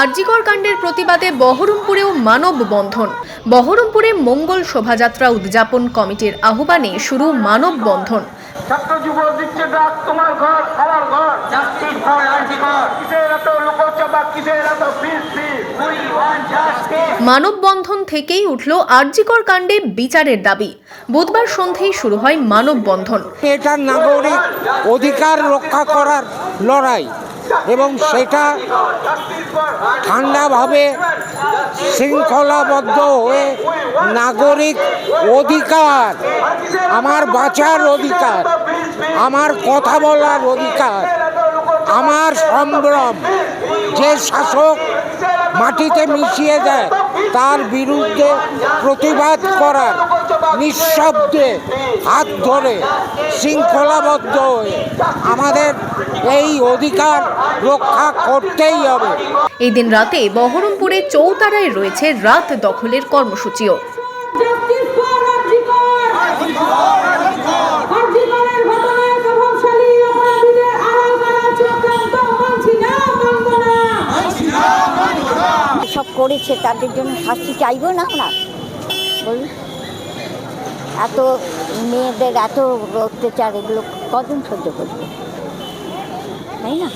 আরজিকর কাণ্ডের প্রতিবাদে বহরমপুরেও মানববন্ধন বহরমপুরে মঙ্গল শোভাযাত্রা উদযাপন কমিটির আহ্বানে শুরু মানববন্ধন ছাত্র যুব দিচ্ছে ডাক তোমার ঘর আমার ঘর। জাস্টিস ফর আর্জিকর কিসের এত লোকসভা কিসের এত বৃষ্টি উই ওয়ান্ট জাস্টিস মানববন্ধন থেকেই উঠল আরজিকর কাণ্ডে বিচারের দাবি। বুধবার সন্ধেয় শুরু হয় মানববন্ধন এটা নাগরিক অধিকার রক্ষা করার লড়াই এবং সেটা ঠান্ডাভাবে শৃঙ্খলাবদ্ধ হয়ে নাগরিক অধিকার, আমার বাঁচার অধিকার, আমার কথা বলার অধিকার, আমার সম্ভ্রম, যে শাসক মাটিতে মিশিয়ে দেয়। তার বিরুদ্ধে প্রতিবাদ করার নিঃশব্দে হাত ধরে শৃঙ্খলাবদ্ধ হয়ে আমাদের এই অধিকার রক্ষা করতেই হবে। এই দিন রাতে বহরমপুরে চৌতারায় রয়েছে রাত দখলের কর্মসূচিও। করেছে, তাদের জন্য শাস্তি চাইব না আমরা বলুন। এত মেয়েদের, এত অত্যাচার, এগুলো কজন সহ্য করবে? তাই না?